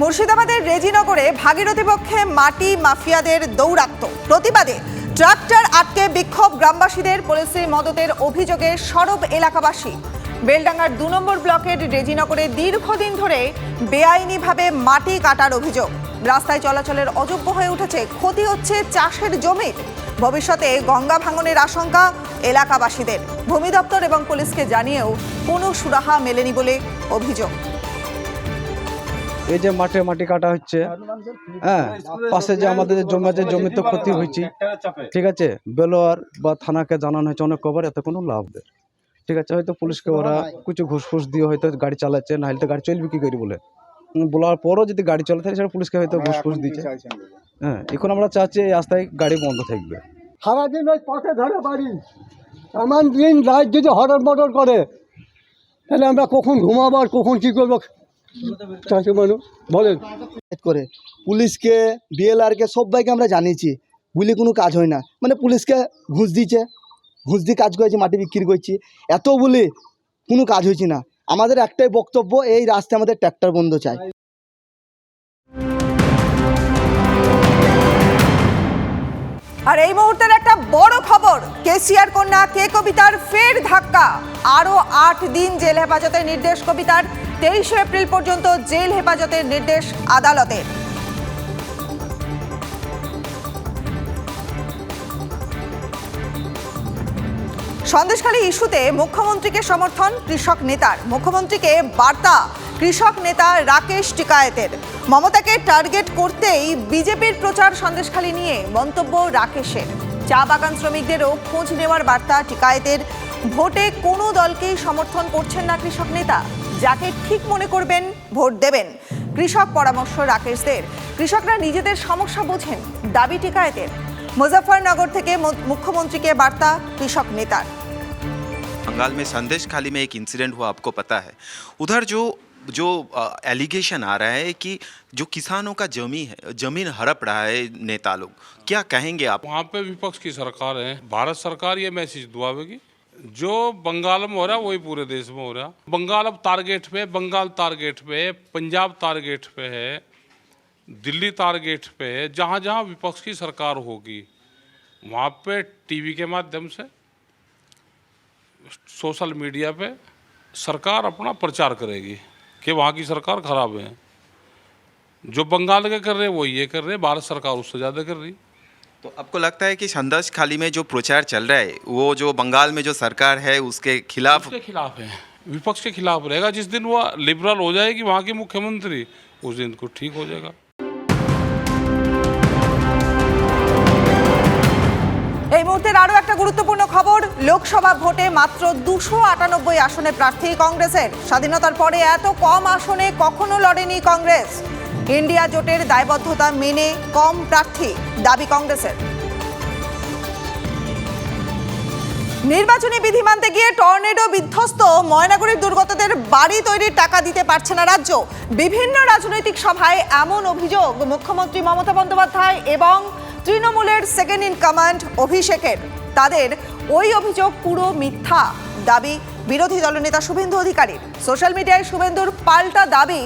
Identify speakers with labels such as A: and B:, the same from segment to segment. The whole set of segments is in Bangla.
A: মুর্শিদাবাদের রেজিনগরে ভাগীরথী পক্ষে মাটি মাফিয়াদের দৌরাত্ম। প্রতিবাদে ট্রাক্টর আটকে বিক্ষোভ গ্রামবাসীদের পুলিশের মদতের অভিযোগে সরব এলাকাবাসী। বেলডাঙ্গার দু নম্বর ব্লকের রেজিনগরে দীর্ঘদিন ধরে বেআইনিভাবে মাটি কাটার অভিযোগ। রাস্তায় চলাচলের অযোগ্য হয়ে উঠেছে, ক্ষতি হচ্ছে চাষের জমির ভবিষ্যতে গঙ্গা ভাঙনের আশঙ্কা এলাকাবাসীদের। ভূমি দপ্তর এবং পুলিশকে জানিয়েও কোনো সুরাহা মেলেনি বলে অভিযোগ।
B: এই যে মাঠে মাটি কাটা হচ্ছে হ্যাঁ পাশে যে আমাদের যে জমি আছে জমি তো ক্ষতি হয়েছে। ঠিক আছে, বেলোয়ার বা থানাকে জানানো হয়েছে, অনেক কবার এতে কোনো লাভ নেই। ঠিক আছে, হয়তো পুলিশকে ওরা কিছু ঘুষ ফুস দিয়ে হয়তো গাড়ি চালাচ্ছে না হলে তো গাড়ি চলবে কী করি বলে? বলার পরও যদি গাড়ি চলে থাকে সেটা পুলিশকে হয়তো ঘুষ ফুস দিচ্ছে। হ্যাঁ এখন আমরা চাচ্ছি এই রাস্তায় গাড়ি বন্ধ থাকবে।
C: সারাদিন ওই পথে ধরে বাড়ি। এমন দিন রাত যদি হরর মটর করে, তাহলে আমরা কখন ঘুমাবো আর কখন কী করব? মানুষ বলেন।
D: করে পুলিশকে বিএলআরকে সবাইকে আমরা জানিয়েছি বুঝলে কোনো কাজ হয় না। মানে পুলিশকে ঘুষ দিচ্ছে ঘুষ দিয়ে কাজ করেছি মাটি বিক্রি করছি। এত বলি কোনো কাজ হয়েছে না। আমাদের একটাই বক্তব্য এই রাস্তায় আমাদের ট্র্যাক্টর বন্ধ চাই।
A: আর এই মুহূর্তের একটা বড় খবর, কেসিআর কন্যা কে কবিতার ফের ধাক্কা। আরও আট দিন জেল হেফাজতের নির্দেশ কবিতার, তেইশে এপ্রিল পর্যন্ত জেল হেফাজতের নির্দেশ আদালতের। সন্দেশখালী ইস্যুতে মুখ্যমন্ত্রীকে সমর্থন কৃষক নেতার। মুখ্যমন্ত্রীকে বার্তা, কৃষক নেতা রাকেশ টিকায়েতের। মমতাকে টার্গেট করতেই বিজেপির প্রচার সন্দেশখালী নিয়ে মন্তব্য রাকেশের। চা বাগান শ্রমিকদেরও খোঁজ নেওয়ার বার্তা টিকায়েতের ভোটে কোনো দলকেই সমর্থন করছেন না কৃষক নেতা যাকে ঠিক মনে করবেন ভোট দেবেন কৃষক পরামর্শ রাকেশদের কৃষকরা নিজেদের সমস্যা বোঝেন দাবি টিকায়েতের মুজফ্ফরনগর থেকে মু- মুখ্যমন্ত্রীকে বার্তা কৃষক নেতার
E: बंगाल में संदेश खाली में एक इंसिडेंट हुआ आपको पता है उधर जो जो एलिगेशन आ रहा है कि जो किसानों का जमी है, ज़मीन हड़प रहा है नेता लोग, क्या कहेंगे आप?
F: वहाँ पे विपक्ष की सरकार है। भारत सरकार ये मैसेज दुआवेगी। जो बंगाल में हो रहा है वही पूरे देश में हो रहा। है बंगाल अब टारगेट पे बंगाल टारगेट पे पंजाब टारगेट पे है, दिल्ली टारगेट पे है जहाँ जहाँ विपक्ष की सरकार होगी, वहाँ पे टीवी के माध्यम से सोशल मीडिया पे सरकार अपना प्रचार करेगी। कि वहाँ की सरकार खराब है जो बंगाल के कर रहे हैं वो ये कर रहे हैं भारत सरकार उससे ज़्यादा कर रही है
E: तो आपको लगता है कि संदेश खाली में जो प्रचार चल रहा है वो जो बंगाल में जो सरकार है उसके खिलाफ
F: उसके खिलाफ है विपक्ष के खिलाफ रहेगा जिस दिन वो लिबरल हो जाएगी वहाँ की मुख्यमंत्री उस दिन को ठीक हो जाएगा
A: এই মুহূর্তের আরও একটা গুরুত্বপূর্ণ খবর লোকসভা ভোটে মাত্র দুশো আটানব্বই আসনে প্রার্থী কংগ্রেসের। স্বাধীনতার পরে এত কম আসনে কখনো লড়েনি কংগ্রেস। ইন্ডিয়া জোটের দায়বদ্ধতা মেনে কম প্রার্থী দাবি কংগ্রেসের। নির্বাচনী বিধি মানতে গিয়ে টর্নেডো বিধ্বস্ত। ময়নাগুড়ির দুর্গতদের বাড়ি তৈরির টাকা দিতে পারছে না রাজ্য। বিভিন্ন রাজনৈতিক সভায় এমন অভিযোগ মুখ্যমন্ত্রী মমতা বন্দ্যোপাধ্যায় এবং তৃণমূলের সেকেন্ড ইন কমান্ড অভিষেকের। তাদের ওই অভিযোগ পুরো মিথ্যা দাবি বিরোধী দলনেতা শুভেন্দু অধিকারীর। সোশ্যাল মিডিয়ায় শুভেন্দুর পাল্টা দাবি,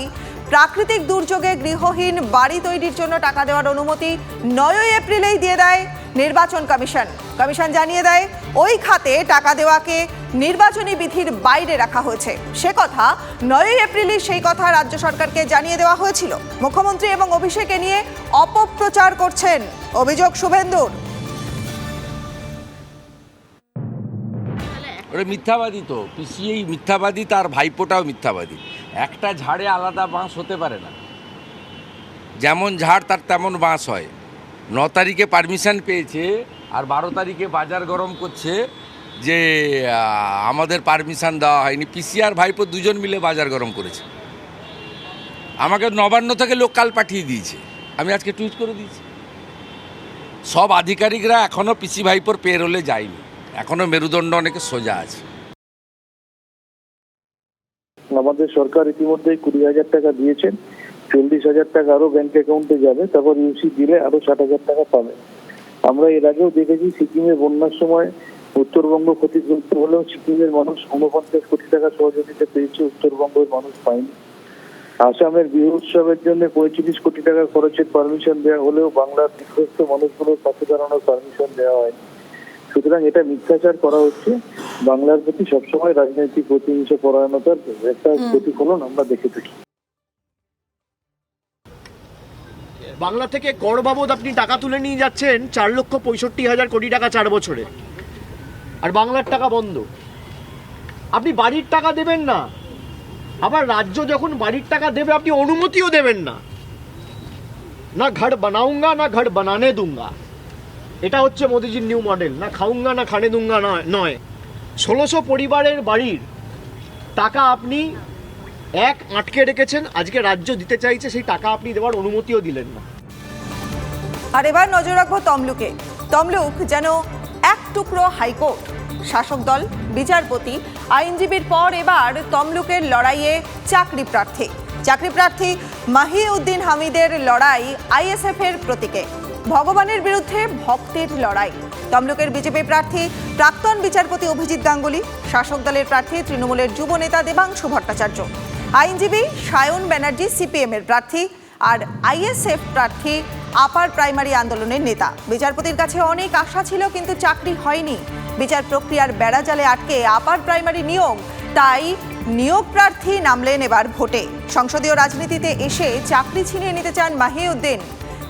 A: প্রাকৃতিক দুর্যোগে গৃহহীন বাড়ি তৈরির জন্য টাকা দেওয়ার অনুমতি নয়ই এপ্রিলেই দিয়ে দেয় নির্বাচন কমিশন। কমিশন জানিয়ে দেয়, ওই খাতে টাকা দেওয়াকে নির্বাচনী বিধির বাইরে রাখা হয়েছে। সে কথা নয়ই এপ্রিলই সেই কথা রাজ্য সরকারকে জানিয়ে দেওয়া হয়েছিল। মুখ্যমন্ত্রী এবং অভিষেকে নিয়ে অপপ্রচার করছেন অভিযোগ শুভেন্দুর।
G: ওটা মিথ্যাবাদী তো। পিসিএই মিথ্যাবাদী, তার ভাইপোটাও মিথ্যাবাদী। একটা ঝাড়ে আলাদা বাঁশ হতে পারে না। যেমন ঝাড়, তার তেমন বাঁশ হয়। ন তারিখে পারমিশন পেয়েছে আর বারো তারিখে বাজার গরম করছে যে আমাদের পারমিশন দেওয়া হয়নি। পিসিআর ভাইপো দুজন মিলে বাজার গরম করেছে। আমাকে নবান্ন থেকে লোক কাল পাঠিয়ে দিয়েছে। আমি আজকে টুইট করে দিয়েছি। সব আধিকারিকরা এখনও পিসি ভাইপোর পেরোলে যায়নি। এখনও মেরুদণ্ড অনেকে সোজা আছে।
H: আমাদের সরকার ইতিমধ্যেই কুড়ি হাজার টাকা দিয়েছেন, চল্লিশ হাজার টাকা আরও ব্যাংক অ্যাকাউন্টে যাবে, তারপর ইউসি দিলে আরও ষাট হাজার টাকা পাবে। আমরা এর আগেও দেখেছি সিকিমে বন্যার সময় উত্তরবঙ্গ ক্ষতিগ্রস্ত হলেও সিকিমের মানুষ ঊনপঞ্চাশ কোটি টাকা সহযোগিতা পেয়েছে, উত্তরবঙ্গের মানুষ পায়নি। আসামের বিহু উৎসবের জন্য পঁয়ত্রিশ কোটি টাকা খরচের পারমিশন দেওয়া হলেও বাংলার বিধ্বস্ত মানুষগুলোর পাশে দাঁড়ানোর পারমিশন দেওয়া হয়নি। সুতরাং এটা মিথ্যাচার করা হচ্ছে। বাংলার প্রতি সবসময় রাজনৈতিক প্রতিহিংস পরায়ণতার একটা প্রতিফলন আমরা দেখে থাকি।
I: বাংলা থেকে কর বাবদ আপনি টাকা তুলে নিয়ে যাচ্ছেন চার লক্ষ পঁয়ষট্টি হাজার কোটি টাকা চার বছরে। আর বাংলার টাকা বন্ধ। আপনি বাড়ির টাকা দেবেন না। আবার রাজ্য যখন বাড়ির টাকা দেবে আপনি অনুমতিও দেবেন না। না ঘর বানাউঙ্গা না ঘর বানানে দুঙ্গা। এটা হচ্ছে মোদিজির নিউ মডেল না খাউঙ্গা, না খানে দুঙ্গা নয়। নয় ষোলোশো পরিবারের বাড়ির টাকা আপনি এক আটকে রেখেছেন, আজকে রাজ্য দিতে চাইছে, সেই টাকা আপনি দেওয়ার অনুমতিও দিলেন না।
A: আর এবার নজর রাখব তমলুকে। তমলুক যেন এক টুকরো হাইকোর্ট, শাসক দল, বিচারপতি, আইনজীবীর পর এবার তমলুকের লড়াইয়ে চাকরি প্রার্থী। চাকরি প্রার্থী মাহিউদ্দিন হামিদের লড়াই আইএসএফ এর প্রতীকে। ভগবানের বিরুদ্ধে ভক্তের লড়াই। তমলুকের বিজেপি প্রার্থী প্রাক্তন বিচারপতি অভিজিৎ গাঙ্গুলি, শাসক দলের প্রার্থী তৃণমূলের যুব নেতা দেবাংশু ভট্টাচার্য, আইনজীবী সায়ন ব্যানার্জি সিপিএম এর প্রার্থী আর আইএসএফ প্রার্থী আপার প্রাইমারি আন্দোলনের নেতা। বিচারপতির কাছে অনেক আশা ছিল কিন্তু চাকরি হয়নি। বিচার প্রক্রিয়ার বেড়াজালে আটকে আপার প্রাইমারি নিয়োগ, তাই নিয়োগ প্রার্থী নামলেন এবার ভোটে। সংসদীয় রাজনীতিতে এসে চাকরি ছিনিয়ে নিতে চান মাহিউদ্দিন।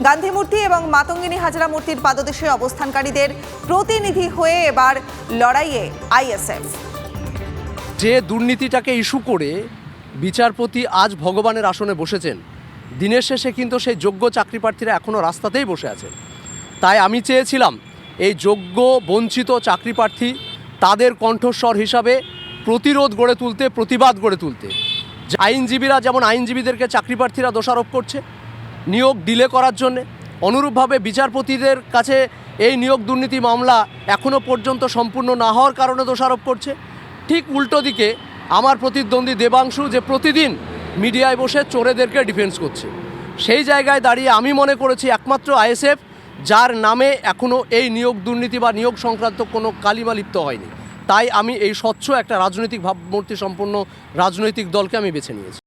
A: গান্ধী মূর্তি এবং মাতঙ্গিনী হাজরা মূর্তির পাদদেশে অবস্থানকারীদের প্রতিনিধি হয়ে এবার লড়াইয়ে আইএসএফ।
J: যে দুর্নীতিটাকে ইস্যু করে বিচারপতি আজ ভগবানের আসনে বসেছেন, দিনের শেষে কিন্তু সেই যোগ্য চাকরি প্রার্থীরা এখনও রাস্তাতেই বসে আছেন। তাই আমি চেয়েছিলাম এই যোগ্য, বঞ্চিত চাকরি প্রার্থী তাদের কণ্ঠস্বর হিসাবে প্রতিরোধ গড়ে তুলতে, প্রতিবাদ গড়ে তুলতে। আইনজীবীরা, যেমন আইনজীবীদেরকে চাকরি প্রার্থীরা দোষারোপ করছে নিয়োগ ডিলে করার জন্যে। অনুরূপভাবে বিচারপতিদের কাছে এই নিয়োগ দুর্নীতি মামলা এখনও পর্যন্ত সম্পূর্ণ না হওয়ার কারণে দোষারোপ করছে। ঠিক উল্টো দিকে আমার প্রতিদ্বন্দ্বী দেবাংশু যে প্রতিদিন মিডিয়ায় বসে চোরেদেরকে ডিফেন্স করছে, সেই জায়গায় দাঁড়িয়ে আমি মনে করেছি একমাত্র আইএসএফ, যার নামে এখনও এই নিয়োগ দুর্নীতি বা নিয়োগ সংক্রান্ত কোনো কালিমা লিপ্ত হয়নি। তাই আমি এই স্বচ্ছ একটা রাজনৈতিক ভাবমূর্তি সম্পন্ন রাজনৈতিক দলকে আমি বেছে নিয়েছি।